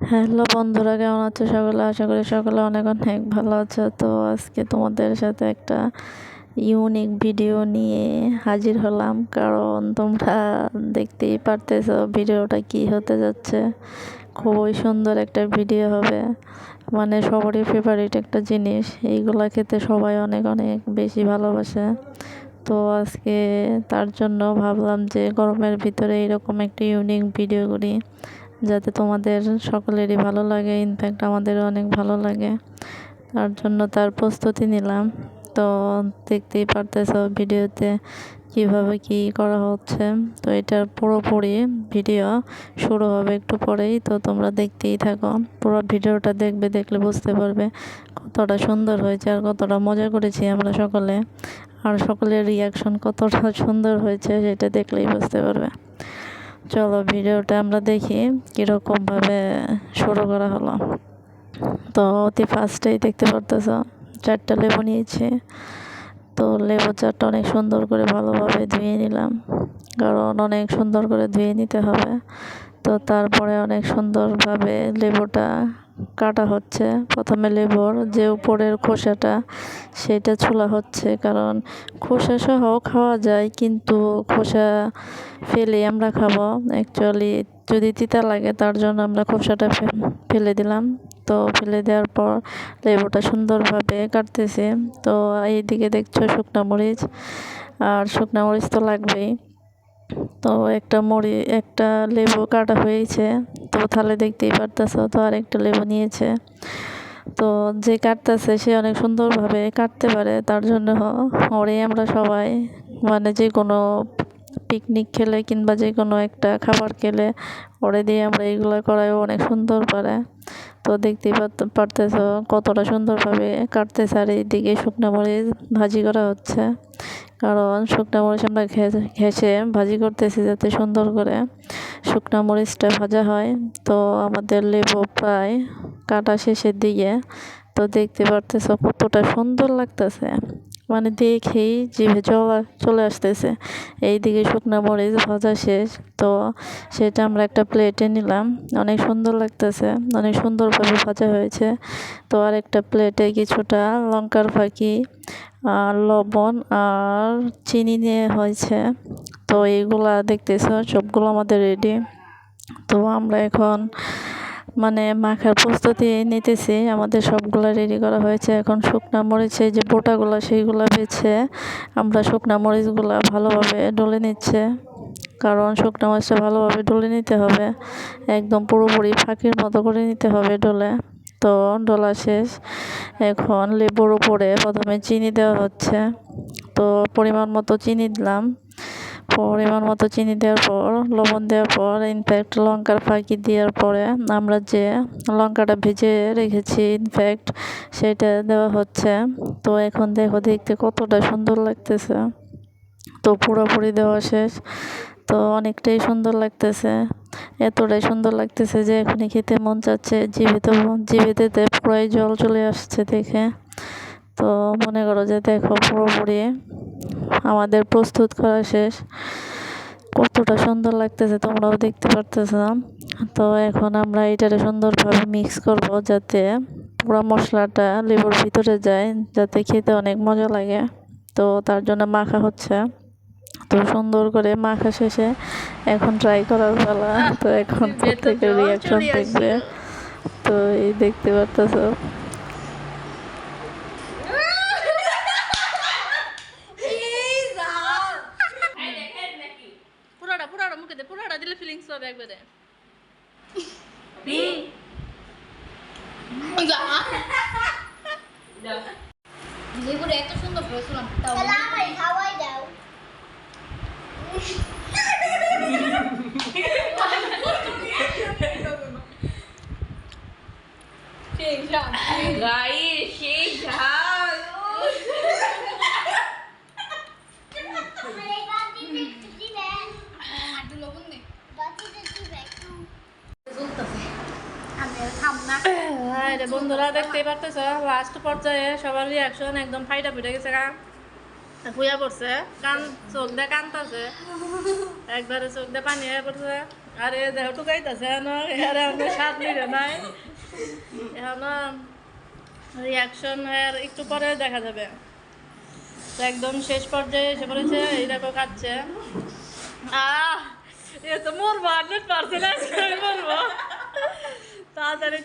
Hello বন্ধুরা, কেমন আছো সকলে? আশা করি সকলে অনেক অনেক ভালো আছো। তো আজকে তোমাদের সাথে একটা ইউনিক ভিডিও নিয়ে হাজির হলাম। কারণ তোমরা দেখতেই পারতেছো ভিডিওটা কি হতে যাচ্ছে। খুবই সুন্দর একটা ভিডিও হবে। মানে সবারই ফেভারিট একটা জিনিস। এইগুলা খেতে সবাই অনেক অনেক বেশি ভালোবাসে। তো আজকে তার জন্য ভাবলাম যে গরমের ভিতরে এরকম একটা ইউনিক ভিডিও করি। যাতে তোমাদের সকলেরই ভালো লাগে ইনফ্যাক্ট আমাদেরও অনেক ভালো লাগে। তার জন্য তার প্রস্তুতি নিলাম। তো দেখতেই পারতেছ ভিডিওতে কীভাবে কি করা হচ্ছে। তো এটার পুরোপুরি ভিডিও, শুরু হবে একটু পরেই। তো তোমরা দেখতেই থাকো। পুরো ভিডিওটা দেখবে, দেখলে বুঝতে পারবে কতটা সুন্দর হয়েছে আর কতটা মজা করেছি আমরা সকলে। আর সকলের রিয়াকশন কতটা সুন্দর হয়েছে সেটা দেখলেই বুঝতে পারবে। চলো ভিডিওটা আমরা দেখি কীরকমভাবে শুরু করা হলো। তো অতি ফার্স্টেই দেখতে পারতেছ, চারটা লেবু নিয়েছি। তো লেবু চারটা অনেক সুন্দর করে ভালোভাবে ধুয়ে নিলাম। কারণ অনেক সুন্দর করে ধুয়ে নিতে হবে। তো তারপরে অনেক সুন্দরভাবে লেবুটা কাটা হচ্ছে, প্রথমে লেবুর যে উপরের খোসাটা, সেটা ছোলা হচ্ছে। কারণ খোসা সহ খাওয়া যায়, কিন্তু খোসা ফেলে আমরা খাব। অ্যাকচুয়ালি যদি তিতা লাগে, তার জন্য আমরা খোসাটা ফেলে দিলাম। তো ফেলে দেওয়ার পর লেবুটা সুন্দরভাবে কাটতেছে। তো এইদিকে দেখছ শুকনা মরিচ, আর শুকনা মরিচ তো লাগবেই। তো একটা মরি একটা লেবু কাটা হয়েছে। তো তাহলে দেখতেই পারতেছো, তো আর একটা লেবু নিয়েছে। তো যে কাটতেছে, সে অনেক সুন্দরভাবে কাটতে পারে, তার জন্য ওরে আমরা সবাই মানে যে কোনো পিকনিক খেলে কিংবা যে কোনো একটা খাবার খেলে, ওরে দিয়ে আমরা এগুলো করাই অনেক সুন্দর পারে। তো দেখতেই পারতেছ কতটা সুন্দরভাবে কাটতেছে আর এইদিকে শুকনো মরিচ ভাজি করা হচ্ছে। কারণ শুকনো মরিচ আমরা ঘেঁষে ভাজি করতেছি যাতে সুন্দর করে শুকনো মরিচটা ভাজা হয়। তো আমাদের লেবু প্রায় কাটা শেষের দিকে। তো দেখতে পারতেছ কতটা সুন্দর লাগতেছে। মানে দেখেই জিভে জল চলে আসতেছে। এইদিকে শুকনো মরিচ ভাজা শেষ। তো সেটা আমরা একটা প্লেটে নিলাম। অনেক সুন্দর লাগতেছে। অনেক সুন্দরভাবে ভাজা হয়েছে। তো আর একটা প্লেটে কিছুটা লঙ্কার ফাঁকি, আর লবণ, আর চিনি নিয়ে হয়েছে। তো এইগুলা দেখতেছ, সবগুলো আমাদের রেডি তো আমরা এখন মানে মাখার প্রস্তুতি নিতেছি। আমাদের সবগুলো রেডি করা হয়েছে। এখন শুকনা মরিচে যে বোটাগুলো, সেইগুলো বেছে আমরা শুকনা মরিচগুলো ভালোভাবে ডলে নিচ্ছে। কারণ শুকনো মরিচটা ভালোভাবে ডলে নিতে হবে। একদম পুরোপুরি ফাঁকির মতো করে নিতে হবে ডলে। তো ডলা শেষ। এখন লেবুর উপরে প্রথমে চিনি দেওয়া হচ্ছে। তো পরিমাণ মতো চিনি দিলাম। পরিমাণ মতো চিনি দেওয়ার পর, লবণ দেওয়ার পর ইনফ্যাক্ট লঙ্কার ফাঁকি দেওয়ার পরে আমরা যে লঙ্কাটা ভেজে রেখেছি ইনফ্যাক্ট সেটা দেওয়া হচ্ছে। তো এখন দেখো, দেখতে কতটা সুন্দর লাগতেছে। তো পুরোপুরি দেওয়া শেষ। তো অনেকটাই সুন্দর লাগতেছে। এতটাই সুন্দর লাগতেছে যে এখনই খেতে মন চাচ্ছে। জিভে তো জিভেতে পুরাই জল চলে আসছে দেখে। তো মনে করো যে দেখো পুরোপুরি আমাদের প্রস্তুত করা শেষ। কতটা সুন্দর লাগতেছে তোমরাও দেখতে পারতেছ তো এখন আমরা এটারে সুন্দরভাবে মিক্স করব যাতে পুরো মশলাটা লেবুর ভিতরে যায় যাতে খেতে অনেক মজা লাগে। তো তার জন্য মাখা হচ্ছে। তো সুন্দর করে মাখা শেষে এখন ট্রাই করার বেলা তো এখন প্রত্যেকের রিয়াকশন দেখবে। তো এই দেখতে পারতেছ। পুরাটা দিলে ফিলিংস পাবে একবারে লেবুর এত সুন্দর করেছিলাম তাও হাওয়াই দাও গাইস বন্ধুরা দেখতেই পারতেছ লাস্ট পর্যায়ে সবার রিয়াকশন একদম ফাইটা ফুটে গেছে গা হুইয়া পড়ছে, কান, চোখ দিয়ে কানতাছে একবারে চোখ দিয়ে পানি হয়ে পড়ছে। আরে দেহ টুকাইতেছে এখন এর স্বাদ নাই। এখন রিয়াকশন এর একটু পরে দেখা যাবে। তো একদম শেষ পর্যায়ে এসে পড়েছে, এই দেখো খাচ্ছে। আহ, এ তো মরবো পার্সেন্ট আজকে আমি মরবো। তাড়াতাড়ি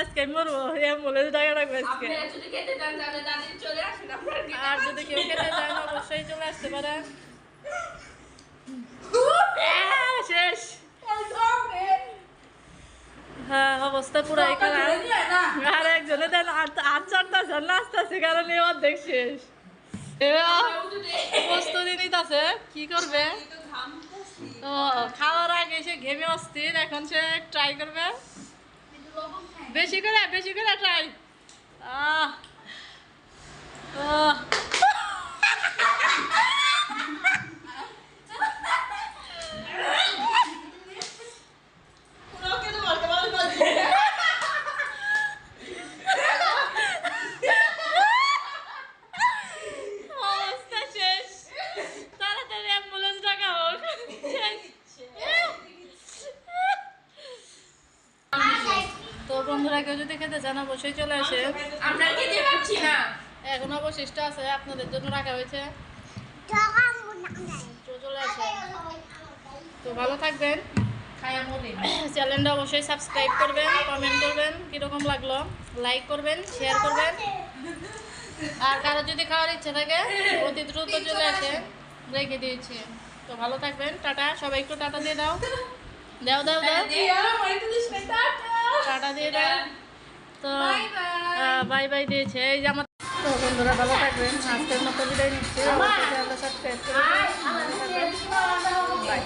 আজকে মরবো অ্যাম্বুলেন্স টাকা রাখবে আজকে। আর যদি কেউ খেতে চায় অবশ্যই চলে আসতে পারে। শেষ। হ্যাঁ অবস্থা পুরাই খারাপ। আর একজনে দেন আট চারটা জন আসতেছে কারণ এই অর্ধেক শেষ। প্রস্তুতি নিতেছে কি করবে? খাওয়ার আগে সে ঘেমে অস্থির এখন সে ট্রাই করবে। বেশি করে বেশি করে ট্রাই আহ আহ অবস্থা শেষ তাড়াতাড়ি অ্যাম্বুলেন্স ডাকা হোক শেষ তো বন্ধুরা কেউ যদি খেতে চান অবশ্যই চলে আসে। আমরা খেতে পারছি না। এখন অবশিষ্ট আছে আপনাদের জন্য রাখা হয়েছে। তো চলে আসে। তো ভালো থাকবেন। চ্যানেলটা অবশ্যই সাবস্ক্রাইব করবেন কমেন্ট করবেন কীরকম লাগল? লাইক করবেন শেয়ার করবেন। আর কারও যদি খাওয়ার ইচ্ছা থাকে অতি দ্রুত চলে আসে। রেখে দিয়েছি। তো ভালো থাকবেন টাটা। সবাই একটু টাটা দিয়ে দাও। দাও দাও দাও। দিয়ে তো বাই বাই। দিয়েছে। এই যে আমার তো বন্ধুরা ভালো থাকবেন। আজকের মতো বিদায় নিচ্ছে। সাবস্ক্রাইব করে বাই।